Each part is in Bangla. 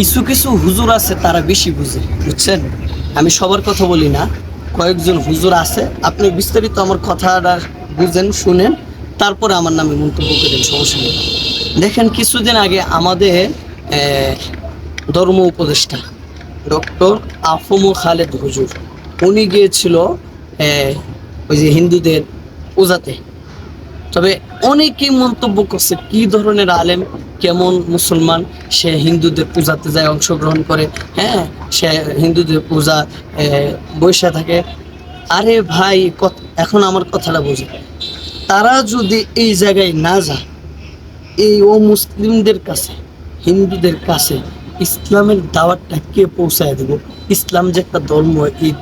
কিছু কিছু হুজুর আছে, তারা বেশি বুঝে, বুঝছেন? আমি সবার কথা বলি না, কয়েকজন হুজুর আছে। আপনি বিস্তারিত আমার কথাটা বুঝেন, শুনেন, তারপরে আমার নামে মন্তব্য করেন, সমস্যা নেই। দেখেন, কিছুদিন আগে আমাদের ধর্ম উপদেষ্টা, ডক্টর আফমু খালেদ হুজুর, উনি গিয়েছিল ওই যে হিন্দুদের পূজাতে। তবে অনেকেই মন্তব্য করছে, কি ধরনের আলেম, কেমন মুসলমান, সে হিন্দুদের পূজাতে যায় অংশগ্রহণ করে হ্যাঁ? সে হিন্দুদের পূজা বসে থাকে। আরে ভাই এখন আমার কথাটা বুঝে। তারা যদি এই জায়গায় না যায়, এই ও মুসলিমদের কাছে, হিন্দুদের কাছে ইসলামের দাওয়াতটা কে পৌঁছায় দেব? ইসলাম যে একটা ধর্ম, এই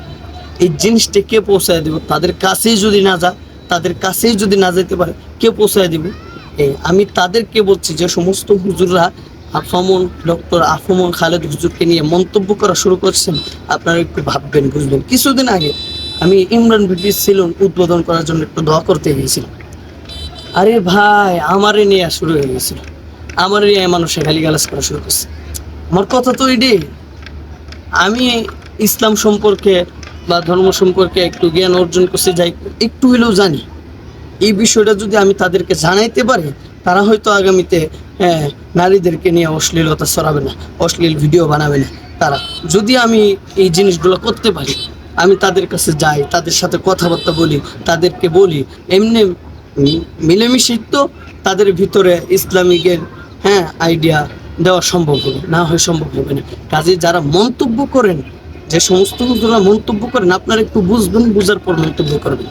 এই জিনিসটা কে পৌঁছায় দেব? তাদের কাছেই যদি না যা তাদের কাছেই যদি না যেতে পারে, কে পৌঁছায় দিব? এই, আমি তাদেরকে বলছি যে সমস্ত হুজুররা আফমন, ডক্টর আফমন খালেদ হুজুরকে নিয়ে মন্তব্য করা শুরু করছেন, আপনারা একটু ভাববেন, বুঝবেন। কিছুদিন আগে আমি ইমরান বিপি সিলন উদ্বোধন করার জন্য একটু দোয়া করতে গিয়েছিলাম। আরে ভাই, আমারে নিয়ে শুরু হয়ে গেছিল আমার নিয়ে মানুষে গালি গালাজ করা শুরু করছে। আমার কথা তো এটাই। আমি ইসলাম সম্পর্কে বা ধর্ম সম্পর্কে একটু জ্ঞান অর্জন করতে যাই একটু হলেও জানি। এই বিষয়টা যদি আমি তাদেরকে জানাইতে পারি তারা হয়তো আগামীতে হ্যাঁ, নারীদেরকে নিয়ে অশ্লীলতা ছড়াবে না অশ্লীল ভিডিও বানাবে না তারা। যদি আমি এই জিনিসগুলো করতে পারি আমি তাদের কাছে যাই তাদের সাথে কথাবার্তা বলি তাদেরকে বলি এমনি মি- মিলেমিশেই তো তাদের ভিতরে ইসলামিকের হ্যাঁ আইডিয়া দেওয়া সম্ভব হবে না হয় সম্ভব হবে না। কাজে যারা মন্তব্য করেন যে সমস্ত কিন্তু মন্তব্য করেন আপনারা একটু বুঝবেন বুঝার পর মন্তব্য করবেন।